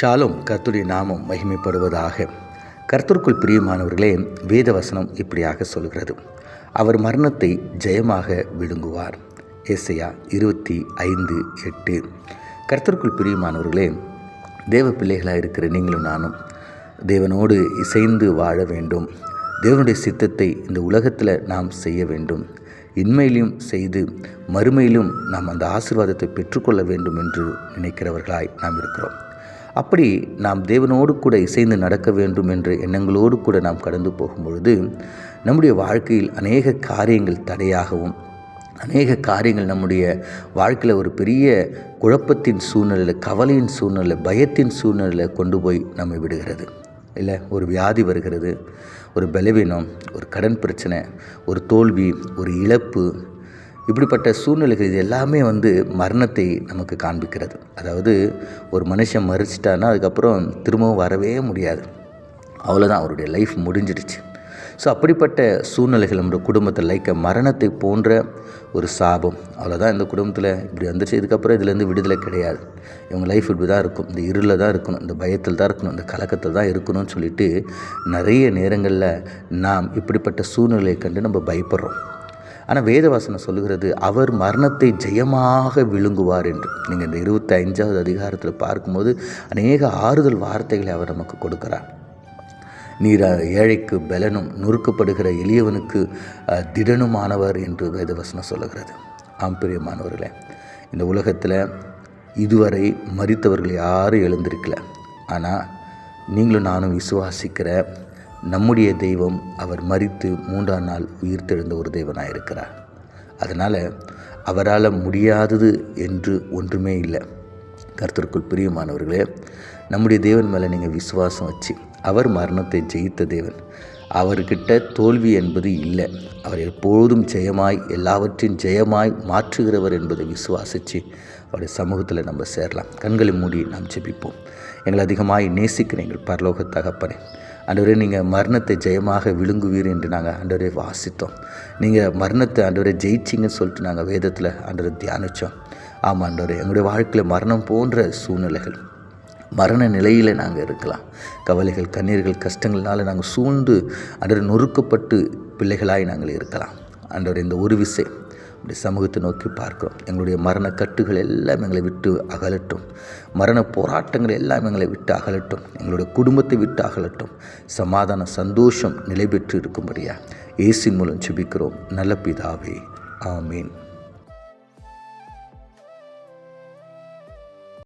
ஷாலும் கர்த்துடைய நாமம் மகிமைப்படுவதாக. கர்த்தருக்குள் பிரியமானவர்களே வேதவசனம் இப்படியாக சொல்கிறது. அவர் மரணத்தை ஜெயமாக விழுங்குவார். ஏசையா இருபத்தி ஐந்து எட்டு. கர்த்தருக்குள் பிரியமானவர்களே தேவ பிள்ளைகளாக இருக்கிற நீங்களும் நானும் தேவனோடு இசைந்து வாழ வேண்டும். தேவனுடைய சித்தத்தை இந்த உலகத்தில் நாம் செய்ய வேண்டும். இன்மையிலும் செய்து மறுமையிலும் நாம் அந்த ஆசீர்வாதத்தை பெற்றுக்கொள்ள வேண்டும் என்று நினைக்கிறவர்களாய் நாம் இருக்கிறோம். அப்படி நாம் தேவனோடு கூட இசைந்து நடக்க வேண்டும் என்ற எண்ணங்களோடு கூட நாம் கடந்து போகும் பொழுது நம்முடைய வாழ்க்கையில் அநேக காரியங்கள் தடையாகவும் அநேக காரியங்கள் நம்முடைய வாழ்க்கையில் ஒரு பெரிய குழப்பத்தின் சூழ்நிலையில் கவலையின் சூழ்நிலை பயத்தின் சூழ்நிலையில் கொண்டு போய் நம்மை விடுகிறது. இல்லை ஒரு வியாதி வருகிறது ஒரு பலவீனம் ஒரு கடன் பிரச்சனை ஒரு தோல்வி ஒரு இழப்பு இப்படிப்பட்ட சூழ்நிலைகள் இது எல்லாமே வந்து மரணத்தை நமக்கு காண்பிக்கிறது. அதாவது ஒரு மனுஷன் மறிச்சிட்டான்னா அதுக்கப்புறம் திரும்பவும் வரவே முடியாது. அவ்வளோதான் அவருடைய லைஃப் முடிஞ்சிடுச்சு. ஸோ அப்படிப்பட்ட சூழ்நிலைகள் நம்முடைய குடும்பத்தில் லைக்க மரணத்தை போன்ற ஒரு சாபம் அவ்வளோதான் இந்த குடும்பத்தில் இப்படி வந்துருச்சு இதுக்கப்புறம் இதுலேருந்து விடுதலை கிடையாது. இவங்க லைஃப் இப்படி தான் இருக்கும். இந்த இருளில் தான் இருக்கணும் இந்த பயத்தில் தான் இருக்கணும் இந்த கலக்கத்தில் தான் இருக்கணும்னு சொல்லிட்டு நிறைய நேரங்களில் நாம் இப்படிப்பட்ட சூழ்நிலையை கண்டு நம்ம பயப்படுறோம். ஆனால் வேதவாசனம் சொல்லுகிறது அவர் மரணத்தை ஜெயமாக விழுங்குவார் என்று. நீங்கள் இந்த இருபத்தி ஐந்தாவது அதிகாரத்தில் பார்க்கும்போது அநேக ஆறுதல் வார்த்தைகளை அவர் நமக்கு கொடுக்கிறார். நீர் ஏழைக்கு பலனும் நொறுக்கப்படுகிற எளியவனுக்கு திடனுமானவர் என்று வேதவசனம் சொல்லுகிறது. ஆம் பிரியமானவர்களே இந்த உலகத்தில் இதுவரை மறித்தவர்கள் யாரும் எழுந்திருக்கல. ஆனால் நீங்களும் நானும் விசுவாசிக்கிற நம்முடைய தெய்வம் அவர் மறித்து மூன்றாம் நாள் உயிர்த்தெழுந்த ஒரு தெய்வனாக இருக்கிறார் அதனால் அவரால் முடியாதது என்று ஒன்றுமே இல்லை. கருத்திற்குள் பிரியமானவர்களே நம்முடைய தேவன் மேலே நீங்கள் விசுவாசம் வச்சு அவர் மரணத்தை ஜெயித்த தேவன். அவர்கிட்ட தோல்வி என்பது இல்லை. அவர் எப்பொழுதும் ஜெயமாய் எல்லாவற்றையும் ஜெயமாய் மாற்றுகிறவர் என்பதை விசுவாசித்து அவருடைய சமூகத்தில் நம்ம சேரலாம். கண்களை மூடி நாம் ஜெபிப்போம். எங்களை அதிகமாய் நேசிக்கிறேன் எங்கள் பரலோக தகப்பனே ஆண்டவரே நீங்கள் மரணத்தை ஜெயமாக விழுங்குவீர் என்று நாங்கள் ஆண்டவரே வாசித்தோம். நீங்கள் மரணத்தை ஆண்டவரே ஜெயிச்சிங்கன்னு சொல்லிட்டு நாங்கள் வேதத்தில் ஆண்டவரை தியானித்தோம் ஆமாம் ஆண்டவரே எங்களுடைய வாழ்க்கையில் மரணம் போன்ற சூழ்நிலைகள் மரண நிலையில் நாங்கள் இருக்கலாம். கவலைகள் கண்ணீர்கள் கஷ்டங்கள்னால நாங்கள் சூழ்ந்து அன்றரை நொறுக்கப்பட்டு பிள்ளைகளாய் நாங்கள் இருக்கலாம். அன்றவர் இந்த ஒரு விசை அப்படி சமூகத்தை நோக்கி பார்க்கிறோம். எங்களுடைய மரண கட்டுகள் எல்லாம் எங்களை விட்டு அகலட்டும். மரண போராட்டங்கள் எல்லாம் எங்களை விட்டு அகலட்டும். எங்களுடைய குடும்பத்தை விட்டு அகலட்டும். சமாதான சந்தோஷம் நிலை பெற்று இருக்கும்படியா ஏசின் மூலம் செபிக்கிறோம் நல்ல பிதாவே ஆமீன்.